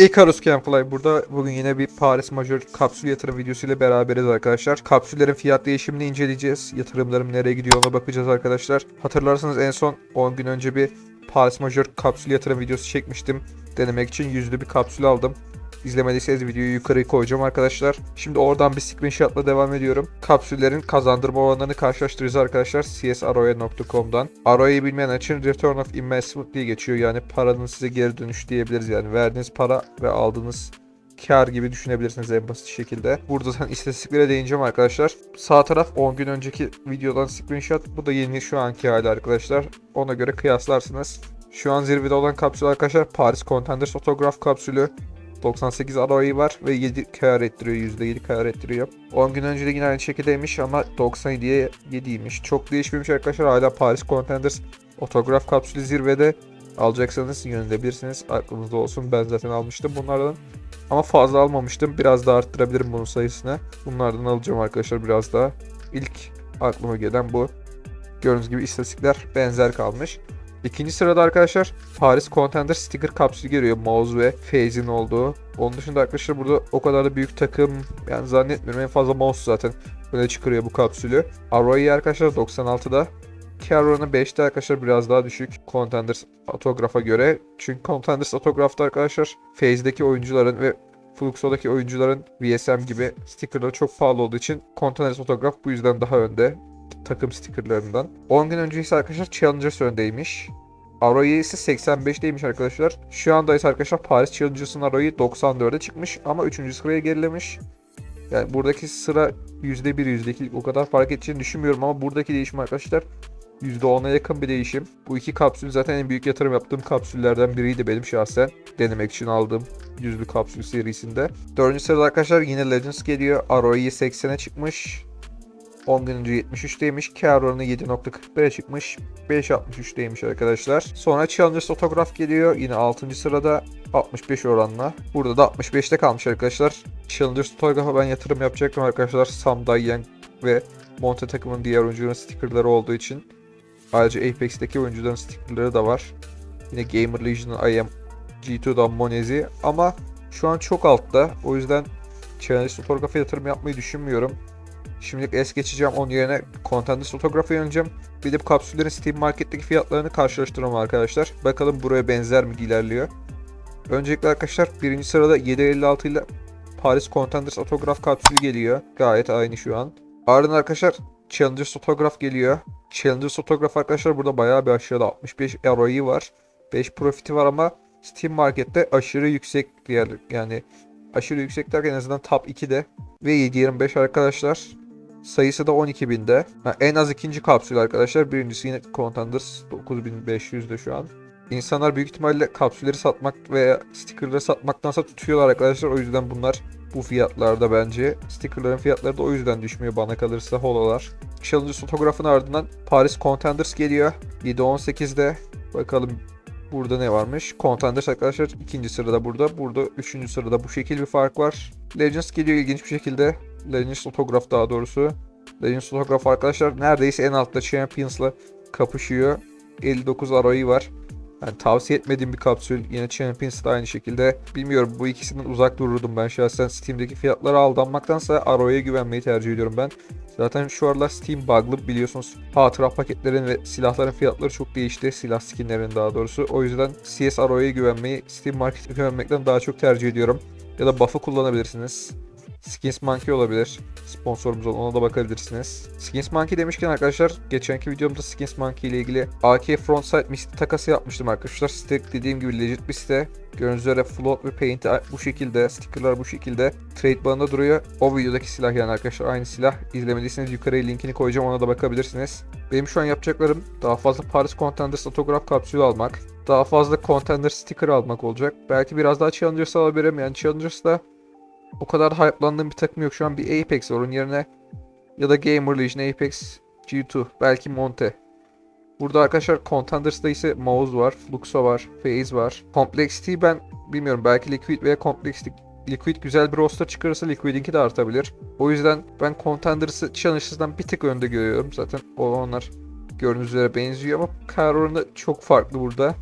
Icarus Camfly burada bugün yine bir Paris Major kapsül yatırım videosu ile beraberiz arkadaşlar. Kapsüllerin fiyat değişimini inceleyeceğiz. Yatırımlarım nereye gidiyor ona bakacağız arkadaşlar. Hatırlarsanız en son 10 gün önce bir Paris Major kapsül yatırım videosu çekmiştim. Denemek için yüzlü bir kapsül aldım. İzlemediyseniz videoyu yukarı koyacağım arkadaşlar. Şimdi oradan bir screenshotla devam ediyorum. Kapsüllerin kazandırma oranlarını karşılaştıracağız arkadaşlar csroya.com'dan. ROI'yi bilmeyen için Return of Investment diye geçiyor. Yani paranın size geri dönüş diyebiliriz. Yani verdiğiniz para ve aldığınız kar gibi düşünebilirsiniz en basit şekilde. Burada zaten istatistiklere değineceğim arkadaşlar. Sağ taraf 10 gün önceki videodan screenshot. Bu da yeni şu anki hali arkadaşlar. Ona göre kıyaslarsınız. Şu an zirvede olan kapsül arkadaşlar Paris Contenders Otograf kapsülü. 98 ROI var ve 7 kar ettiriyor. %7 kar ettiriyor. 10 gün önce de yine aynı şekildeymiş ama 97'ye 7'ymiş. Çok değişmemiş arkadaşlar. Hala Paris Contenders Otograf kapsülü zirvede. Alacaksanız yönelebilirsiniz. Aklınızda olsun. Ben zaten almıştım bunlardan. Ama fazla almamıştım. Biraz daha arttırabilirim bunun sayısını. Bunlardan alacağım arkadaşlar biraz daha. İlk aklıma gelen bu. Gördüğünüz gibi istatistikler benzer kalmış. İkinci sırada arkadaşlar Paris Contender Sticker kapsülü geliyor. Mouse ve Phase'in olduğu. Onun dışında arkadaşlar burada o kadar da büyük takım yani zannetmiyorum. En fazla mouse zaten böyle çıkarıyor bu kapsülü. ROI arkadaşlar 96'da. Kar oranı 5'te arkadaşlar biraz daha düşük Contenders Autograph'a göre. Çünkü Contenders Autograph'ta arkadaşlar Phase'deki oyuncuların ve Fluxo'daki oyuncuların VSM gibi stickerları çok pahalı olduğu için Contenders Autograph bu yüzden daha önde takım stickerlarından. 10 gün önce ise arkadaşlar Challengers öndeymiş. ROI ise 85'teymiş arkadaşlar. Şu anda ise arkadaşlar Paris Challengers'ın ROI 94'e çıkmış ama 3. sıraya gerilemiş. Yani buradaki sıra %1 %2 o kadar fark edeceğini düşünmüyorum ama buradaki değişim arkadaşlar %10'a yakın bir değişim. Bu iki kapsül zaten en büyük yatırım yaptığım kapsüllerden biriydi benim şahsen. Denemek için aldığım yüzlü kapsül serisinde. 4. sırada arkadaşlar yine Legends geliyor. ROI 80'e çıkmış. 10 gün önce 73'teymiş. Kar oranı 7.41'e çıkmış. 5.63'teymiş arkadaşlar. Sonra Challengers Otograph geliyor. Yine 6. sırada 65 oranla. Burada da 65'te kalmış arkadaşlar. Challengers Otograph'a ben yatırım yapacaktım arkadaşlar. Sam Dayen ve Monte takımın diğer oyuncuların stickerları olduğu için. Ayrıca Apex'teki oyuncuların stickerları da var. Yine Gamer Legion'ın IM G2'dan Monezi ama şu an çok altta. O yüzden Challengers Otograph'a yatırım yapmayı düşünmüyorum. Şimdilik es geçeceğim. Onun yerine Contenders Autograph'a yöneleceğim. Bir de bu kapsüllerin Steam Market'teki fiyatlarını karşılaştıralım arkadaşlar. Bakalım buraya benzer mi ilerliyor. Öncelikle arkadaşlar birinci sırada 756 ile Paris Contenders Autograph kapsülü geliyor. Gayet aynı şu an. Ardından arkadaşlar Challengers Autograph geliyor. Challengers Autograph arkadaşlar burada bayağı bir aşağıda 65 ROI var. 5 profiti var ama Steam Market'te aşırı yüksek diğer yani aşırı yüksek derken en azından top 2'de ve 7.25 arkadaşlar. Sayısı da 12.000'de. Ha, en az ikinci kapsül arkadaşlar. Birincisi yine Contenders 9500'de şu an. İnsanlar büyük ihtimalle kapsülleri satmak veya stickerları satmaktansa tutuyorlar arkadaşlar. O yüzden bunlar bu fiyatlarda bence. Stickerların fiyatları da o yüzden düşmüyor bana kalırsa hololar. Challenger fotoğrafın ardından Paris Contenders geliyor. 7.18'de. Bakalım burada ne varmış. Contenders arkadaşlar ikinci sırada burada. Burada üçüncü sırada bu şekil bir fark var. Legends geliyor ilginç bir şekilde. Legends Autograph daha doğrusu. Legends Autograph arkadaşlar neredeyse en altta Champions'la kapışıyor. 59 ROI var. Yani tavsiye etmediğim bir kapsül. Yine Champions da aynı şekilde. Bilmiyorum bu ikisinden uzak dururdum ben şahsen. Steam'deki fiyatlara aldanmaktansa ROI'ye güvenmeyi tercih ediyorum ben. Zaten şu aralar Steam bug'lı biliyorsunuz. Hatıra paketlerin ve silahların fiyatları çok değişti. Silah skinlerin daha doğrusu. O yüzden CS ROI'ye güvenmeyi Steam Market'e güvenmekten daha çok tercih ediyorum. Ya da buff'ı kullanabilirsiniz. Skins Monkey olabilir. Sponsorumuz olan ona da bakabilirsiniz. Skins Monkey demişken arkadaşlar geçenki videomda Skins Monkey ile ilgili AK Frontside misli takası yapmıştım arkadaşlar. Site dediğim gibi legit bir site. Gördüğünüz üzere float ve paint bu şekilde, stickerlar bu şekilde. Trade banında duruyor. O videodaki silah yani arkadaşlar aynı silah. İzlemediyseniz yukarıya linkini koyacağım ona da bakabilirsiniz. Benim şu an yapacaklarım daha fazla Paris Contenders otograf kapsülü almak. Daha fazla Contender sticker almak olacak. Belki biraz daha Challengers alabilirim. Yani Challengers'da o kadar hype'landığım bir takım yok. Şu an bir Apex var onun yerine ya da Gamer Legion Apex G2 belki Monte. Burada arkadaşlar Contenders'da ise Mouse var, Fluxo var, Phase var. Complexity ben bilmiyorum belki Liquid veya Complexity Liquid güzel bir roster çıkarırsa Liquid'inki de artabilir. O yüzden ben Contenders'ı Challengers'dan bir tık önde görüyorum. Zaten onlar gördüğünüz üzere benziyor ama kar oranı çok farklı burada.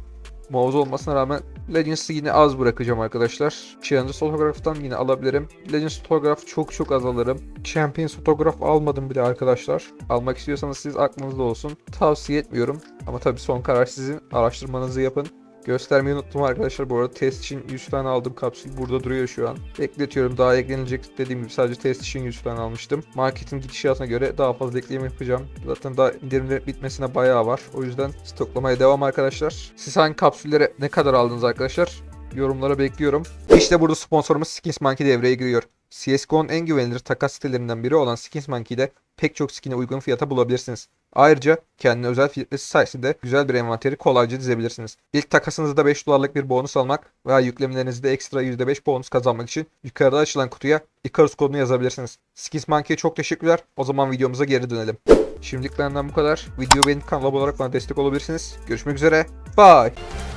Mouse olmasına rağmen Legends'ı yine az bırakacağım arkadaşlar. Challenger Photograp'tan yine alabilirim. Legends Photograph çok çok az alırım. Champions Photograph almadım bile arkadaşlar. Almak istiyorsanız siz aklınızda olsun. Tavsiye etmiyorum. Ama tabii son karar sizin. Araştırmanızı yapın. Göstermeyi unuttum arkadaşlar. Bu arada test için 100 tane aldım kapsül. Burada duruyor şu an. Ekletiyorum. Daha eklenilecek dediğim gibi sadece test için 100 tane almıştım. Marketin gidişatına göre daha fazla ekleme yapacağım. Zaten daha indirimlerin bitmesine bayağı var. O yüzden stoklamaya devam arkadaşlar. Siz hangi kapsülleri ne kadar aldınız arkadaşlar? Yorumlara bekliyorum. İşte burada sponsorumuz Skins Monkey devreye giriyor. CSGO'nun en güvenilir takas sitelerinden biri olan Skins Monkey'de pek çok skin'i uygun fiyata bulabilirsiniz. Ayrıca kendine özel filtresi sayesinde güzel bir envanteri kolayca dizebilirsiniz. İlk takasınızda 5 dolarlık bir bonus almak veya yüklemelerinizde ekstra %5 bonus kazanmak için yukarıda açılan kutuya Icarus kodunu yazabilirsiniz. Skins Monkey'e çok teşekkürler. O zaman videomuza geri dönelim. Şimdilik benden bu kadar. Video beğenip kanala abone olarak bana destek olabilirsiniz. Görüşmek üzere. Bye.